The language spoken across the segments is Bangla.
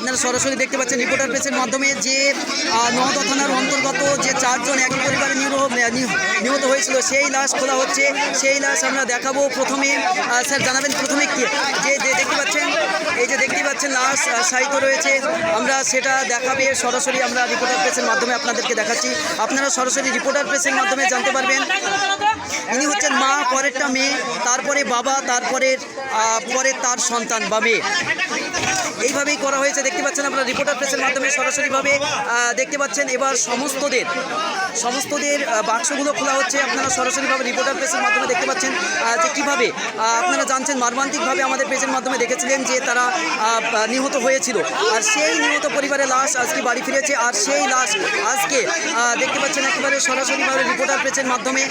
আপনারা সরাসরি দেখতে পাচ্ছেন রিপোর্টার প্রেসের মাধ্যমে যে নওদা থানার অন্তর্গত যে চারজন একই পরিবারে নিহত হয়েছিল, সেই লাশ খোলা হচ্ছে। সেই লাশ আমরা দেখাবো প্রথমে স্যার জানাবেন প্রথমে কি, যে দেখতে পাচ্ছেন, এই যে দেখতে পাচ্ছেন লাশ সাহিত্য রয়েছে, আমরা সেটা দেখাবে সরাসরি আমরা রিপোর্টার প্রেসের মাধ্যমে আপনাদেরকে দেখাচ্ছি। আপনারা সরাসরি রিপোর্টার প্রেসের মাধ্যমে জানতে পারবেন। ইনি হচ্ছেন মা, পরেরটা মেয়ে, তারপরে বাবা, তারপরে পরে তার সন্তান বা মেয়ে। এইভাবেই করা হয়েছে, দেখতে পাচ্ছেন আপনারা রিপোর্টার প্রেসের মাধ্যমে সরাসরিভাবে দেখতে পাচ্ছেন এবার সমস্তদের সমস্তদের বাক্সগুলো খোলা হচ্ছে, আপনারা সরাসরিভাবে রিপোর্টার প্রেসের মাধ্যমে দেখতে পাচ্ছেন যে কীভাবে আপনারা জানছেন মর্মান্তিকভাবে আমাদের পেজের মাধ্যমে দেখেছিলেন যে তারা নিহত হয়েছিল। আর সেই নিহত পরিবারের লাশ আজকে বাড়ি ফিরেছে, আর সেই লাশ আজকে দেখতে পাচ্ছেন একেবারে সরাসরিভাবে রিপোর্টার প্রেসের মাধ্যমে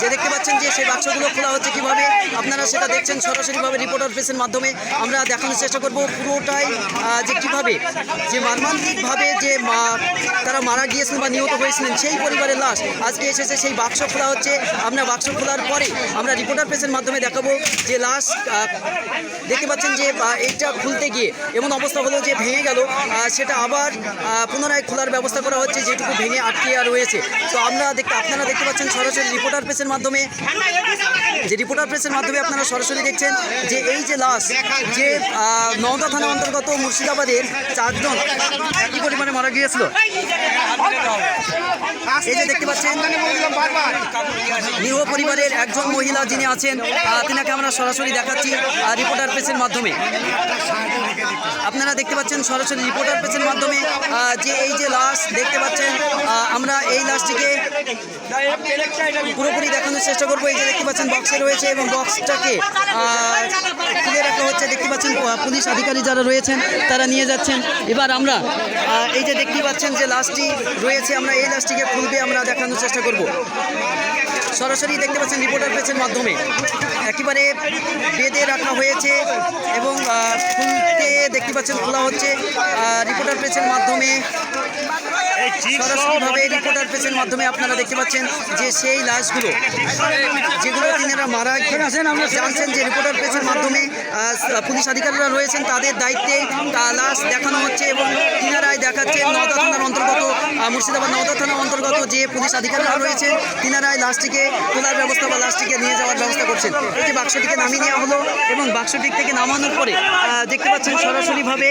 যে দেখতে পাচ্ছেন যে সেই বাক্সগুলো খোলা হচ্ছে কীভাবে, আপনারা সেটা দেখছেন সরাসরিভাবে রিপোর্টার প্রেসের মাধ্যমে। আমরা দেখানোর চেষ্টা করব পুরোটাই যে কীভাবে, যে মর্মান্তিকভাবে যে মা- তারা মারা গিয়েছিলেন বা নিহত হয়েছিলেন, সেই পরিবারের লাশ আজকে এসেছে, সেই বাক্স খোলা হচ্ছে। আমরা বাক্স খোলার পরে আমরা রিপোর্টার প্রেসের মাধ্যমে দেখাবো যে লাশ দেখতে পাচ্ছেন যে এইটা খুলতে গিয়ে এমন অবস্থা হলো যে ভেঙে গেল সেটা আবার পুনরায় খোলার ব্যবস্থা করা হচ্ছে, যেটুকু ভেঙে আটকে আর রয়েছে। তো আমরা দেখতে, আপনারা দেখতে পাচ্ছেন সরাসরি রিপোর্টার প্রেসের মাধ্যমে, যে রিপোর্টার প্রেসের মাধ্যমে আপনারা সরাসরি দেখছেন যে এই যে লাশ, যে নওদা থানা অন্তর্গত মুর্শিদাবাদের চারজন একই পরিমাণে মারা গিয়েছিল? এই যে দেখতে পাচ্ছেন, নিরহ পরিবারের একজন মহিলা যিনি আছেন তিনাকে আমরা সরাসরি দেখাচ্ছি রিপোর্টার প্রেসের মাধ্যমে। আপনারা দেখতে পাচ্ছেন সরাসরি রিপোর্টার প্রেসের মাধ্যমে যে এই যে লাশ দেখতে পাচ্ছেন আমরা এই লাশটিকে পুরোপুরি দেখানোর চেষ্টা করব। এই যে দেখতে পাচ্ছেন বক্সে রয়েছে এবং বক্সটাকে খুলে রাখা হচ্ছে। দেখতে পাচ্ছেন পুলিশ আধিকারিক যারা রয়েছেন, তারা নিয়ে যাচ্ছেন। এবার আমরা এই যে দেখতে পাচ্ছেন যে লাশটি রয়েছে, আমরা এই লাশটিকে খুলবে, আমরা দেখানোর চেষ্টা করব। সরাসরি দেখতে পাচ্ছেন রিপোর্টার প্রেসের মাধ্যমে। একেবারে বেঁধে রাখা হয়েছে এবং খুলতে দেখতে পাচ্ছেন খোলা হচ্ছে রিপোর্টার প্রেসের মাধ্যমে। সরাসরিভাবে রিপোর্টার প্রেসের মাধ্যমে আপনারা দেখতে পাচ্ছেন যে সেই লাশগুলো যেগুলো তিনারা মারা গেছেন আমরা জানছেন যে রিপোর্টার প্রেসের মাধ্যমে পুলিশ আধিকারিকরা রয়েছেন তাদের দায়িত্বে তা লাশ দেখানো হচ্ছে এবং তিনারাই দেখাচ্ছেন নওদা থানার অন্তর্গত মুর্শিদাবাদ নওদা থানার অন্তর্গত যে পুলিশ আধিকারিকরা রয়েছেন তিনারাই লাশটিকে তোলার ব্যবস্থা বা লাশটিকে নিয়ে যাওয়ার ব্যবস্থা করছেন। এই যে বাক্সটিকে নামিয়ে নেওয়া হলো এবং বাক্সটি থেকে নামানোর পরে দেখতে পাচ্ছেন সরাসরিভাবে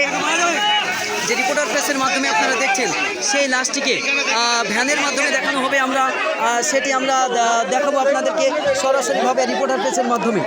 যে রিপোর্টার প্রেসের মাধ্যমে আপনারা দেখছেন, সেই লাশটিকে ভ্যানের মাধ্যমে দেখানো হবে আমরা সেটি আমরা দেখাবো আপনাদেরকে সরাসরিভাবে রিপোর্টার প্রেসের মাধ্যমে।